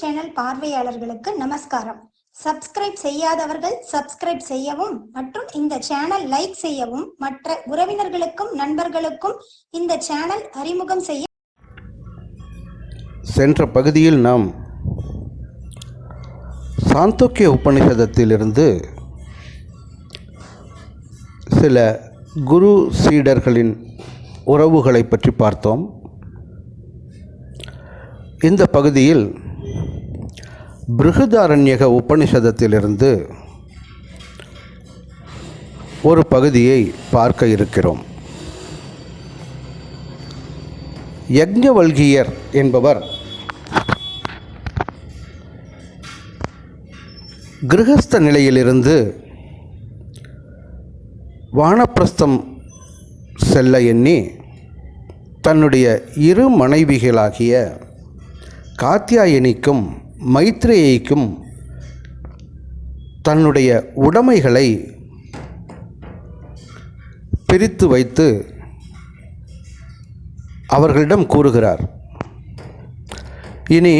Channel பார்வையாளர்களுக்கு நமஸ்காரம். Subscribe செய்யாதவர்கள் சப்ஸ்கிரைப் செய்யவும் மற்றும் இந்த சேனல் லைக் செய்யவும் மற்ற உறவினர்களுக்கும் நண்பர்களுக்கும் இந்த சேனல் அறிமுகம் செய்ய சென்ற பகுதியில் நாம் சாந்தோக்கிய உபநிஷதத்திலிருந்து சில குரு சீடர்களின் உறவுகளை பற்றி பார்த்தோம். இந்த பகுதியில் பிருகதாரண்யக உபனிஷதத்திலிருந்து ஒரு பகுதியை பார்க்க இருக்கிறோம். யக்ஞவல்கியர் என்பவர் கிரகஸ்த நிலையிலிருந்து வானப்பிரஸ்தம் செல்ல எண்ணி தன்னுடைய இரு மனைவிகளாகிய காத்தியாயனிக்கும் மைத்ரேயிக்கும் தன்னுடைய உடைமைகளை பிரித்து வைத்து அவர்களிடம் கூறுகிறார். இனி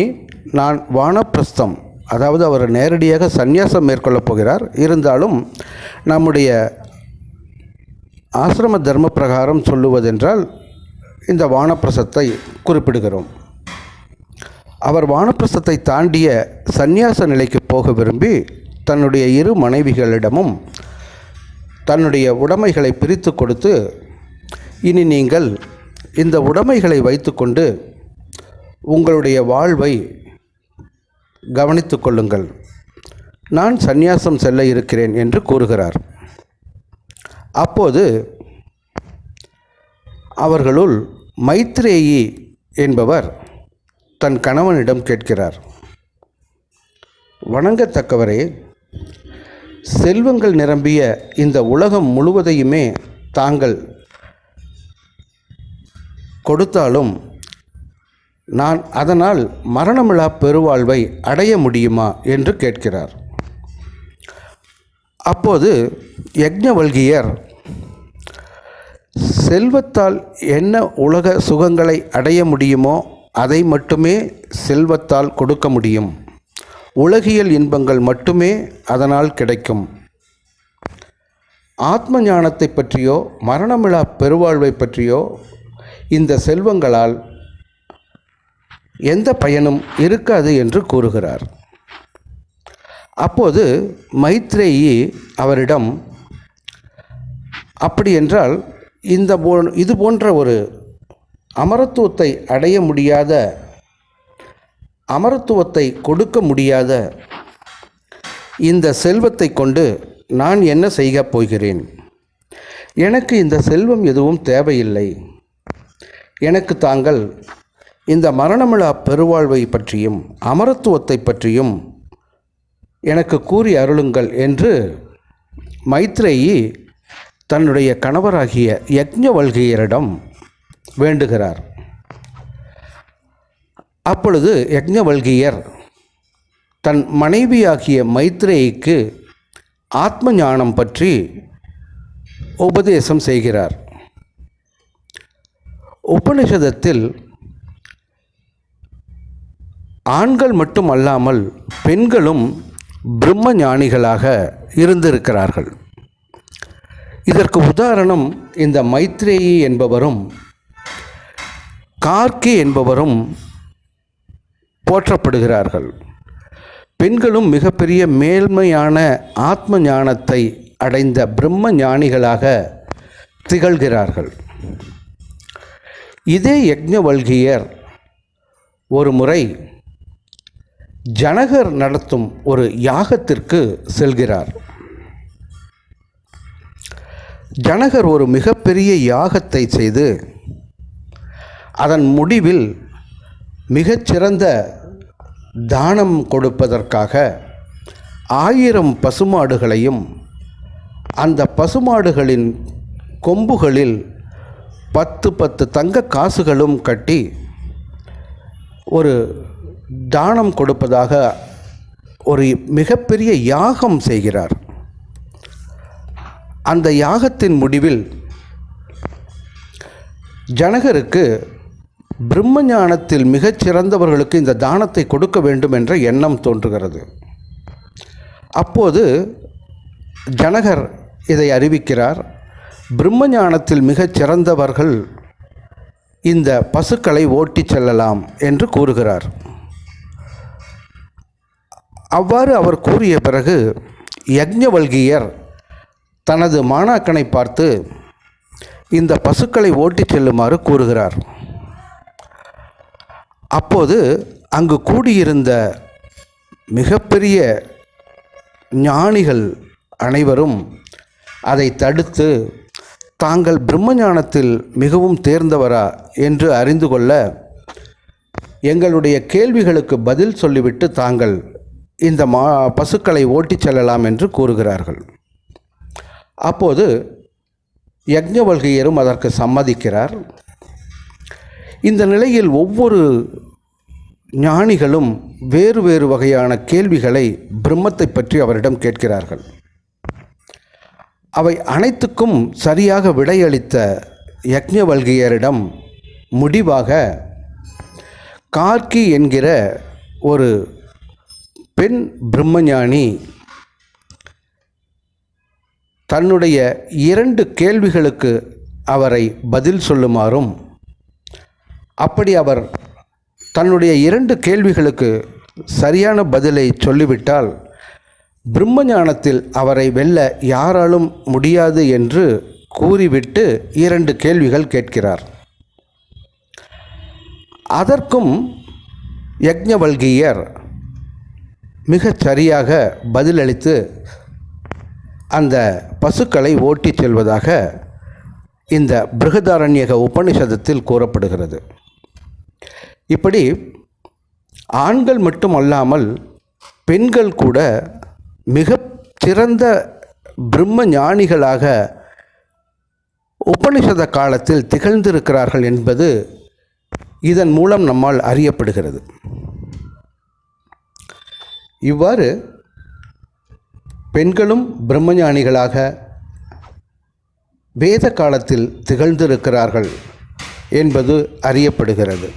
நான் வானப்பிரஸ்தம் அதாவது அவர் நேரடியாக சந்நியாசம் மேற்கொள்ளப் போகிறார். இருந்தாலும் நம்முடைய ஆசிரம தர்ம பிரகாரம் சொல்லுவதென்றால் இந்த வானப்பிரசத்தை குறிப்பிடுகிறோம். அவர் வானப்பிரசத்தை தாண்டிய சந்நியாச நிலைக்கு போக விரும்பி தன்னுடைய இரு மனைவிகளிடமும் தன்னுடைய உடைமைகளை பிரித்து கொடுத்து இனி நீங்கள் இந்த உடைமைகளை வைத்துக்கொண்டு உங்களுடைய வாழ்வை கவனித்து கொள்ளுங்கள். நான் சந்நியாசம் செல்ல இருக்கிறேன் என்று கூறுகிறார். அப்போது அவர்களுள் மைத்ரேயி என்பவர் தன் கணவனிடம் கேட்கிறார். வணங்கத்தக்கவரே செல்வங்கள் நிரம்பிய இந்த உலகம் முழுவதையுமே தாங்கள் கொடுத்தாலும் நான் அதனால் மரணமில்லா பெருவாழ்வை அடைய முடியுமா? என்று கேட்கிறார். அப்போது யக்ஞவல்கியர் செல்வத்தால் என்ன உலக சுகங்களை அடைய முடியுமோ அதை மட்டுமே செல்வத்தால் கொடுக்க முடியும். உலகியல் இன்பங்கள் மட்டுமே அதனால் கிடைக்கும். ஆத்ம ஞானத்தை பற்றியோ மரணமிழா பெருவாழ்வை பற்றியோ இந்த செல்வங்களால் எந்த பயனும் இருக்காது என்று கூறுகிறார். அப்போது மைத்ரேயி அவரிடம் அப்படி என்றால் இந்த போ இது போன்ற ஒரு அமரத்துவத்தை அடைய முடியாத அமரத்துவத்தை கொடுக்க முடியாத இந்த செல்வத்தை கொண்டு நான் என்ன செய்ய போகிறேன்? எனக்கு இந்த செல்வம் எதுவும் தேவையில்லை. எனக்கு தாங்கள் இந்த மரணமிழா பெருவாழ்வை பற்றியும் அமரத்துவத்தை பற்றியும் எனக்கு கூறி அருளுங்கள் என்று மைத்ரேயி தன்னுடைய கணவராகிய யக்ஞவல்கியரிடம் வேண்டுகிறார். அப்பொழுது யக்ஞவல்கியர் தன் மனைவியாகிய மைத்ரேயிக்கு ஆத்ம ஞானம் பற்றி உபதேசம் செய்கிறார். உபனிஷதத்தில் ஆண்கள் மட்டும் அல்லாமல் பெண்களும் பிரம்ம ஞானிகளாக இருந்திருக்கிறார்கள். இதற்கு உதாரணம் இந்த மைத்ரேயி என்பவரும் கார்கி என்பவரும் போற்றப்படுகிறார்கள். பெண்களும் மிகப்பெரிய மேல்மையான ஆத்ம ஞானத்தை அடைந்த பிரம்ம ஞானிகளாக திகழ்கிறார்கள். இதே யக்ஞவல்கியர் ஒரு முறை ஜனகர் நடத்தும் ஒரு யாகத்திற்கு செல்கிறார். ஜனகர் ஒரு மிகப்பெரிய யாகத்தை செய்து அதன் முடிவில் மிகச்சிறந்த தானம் கொடுப்பதற்காக ஆயிரம் பசுமாடுகளையும் அந்த பசுமாடுகளின் கொம்புகளில் பத்து பத்து தங்க காசுகளும் கட்டி ஒரு தானம் கொடுப்பதாக ஒரு மிகப்பெரிய யாகம் செய்கிறார். அந்த யாகத்தின் முடிவில் ஜனகருக்கு பிரம்ம ஞானத்தில் மிகச் சிறந்தவர்களுக்கு இந்த தானத்தை கொடுக்க வேண்டும் என்ற எண்ணம் தோன்றுகிறது. அப்போது ஜனகர் இதை அறிவிக்கிறார். பிரம்ம ஞானத்தில் மிகச் சிறந்தவர்கள் இந்த பசுக்களை ஓட்டிச் செல்லலாம் என்று கூறுகிறார். அவ்வாறு அவர் கூறிய பிறகு யக்ஞவல்கியர் தனது மாணாக்கனை பார்த்து இந்த பசுக்களை ஓட்டிச் செல்லுமாறு கூறுகிறார். அப்போது அங்கு கூடியிருந்த மிகப்பெரிய ஞானிகள் அனைவரும் அதை தடுத்து தாங்கள் பிரம்மஞானத்தில் மிகவும் தேர்ந்தவரா? என்று அறிந்து கொள்ள எங்களுடைய கேள்விகளுக்கு பதில் சொல்லிவிட்டு தாங்கள் இந்த மா பசுக்களை ஓட்டிச் செல்லலாம் என்று கூறுகிறார்கள். அப்போது யக்ஞவல்கியரும் அதற்கு சம்மதிக்கிறார். இந்த நிலையில் ஒவ்வொரு ஞானிகளும் வேறு வேறு வகையான கேள்விகளை பிரம்மத்தை பற்றி அவரிடம் கேட்கிறார்கள். அவை அனைத்துக்கும் சரியாக விடையளித்த யக்ஞவல்கியரிடம் முடிவாக கார்கி என்கிற ஒரு பெண் பிரம்மஞானி தன்னுடைய இரண்டு கேள்விகளுக்கு அவரை பதில் சொல்லுமாறும் அப்படி அவர் தன்னுடைய இரண்டு கேள்விகளுக்கு சரியான பதிலை சொல்லிவிட்டால் பிரம்மஞானத்தில் அவரை வெல்ல யாராலும் முடியாது என்று கூறிவிட்டு இரண்டு கேள்விகள் கேட்கிறார். அதற்கும் யக்ஞவல்கியர் மிகச் சரியாக பதிலளித்து அந்த பசுக்களை ஓட்டிச் செல்வதாக இந்த பிருகதாரண்யக உபனிஷதத்தில் கூறப்படுகிறது. இப்படி ஆண்கள் மட்டும் அல்லாமல் பெண்கள் கூட மிக சிறந்த பிரம்ம ஞானிகளாக உபனிஷத காலத்தில் திகழ்ந்திருக்கிறார்கள் என்பது இதன் மூலம் நம்மால் அறியப்படுகிறது. இவ்வாறு பெண்களும் பிரம்மஞானிகளாக வேத காலத்தில் திகழ்ந்திருக்கிறார்கள் என்பது அறியப்படுகிறது.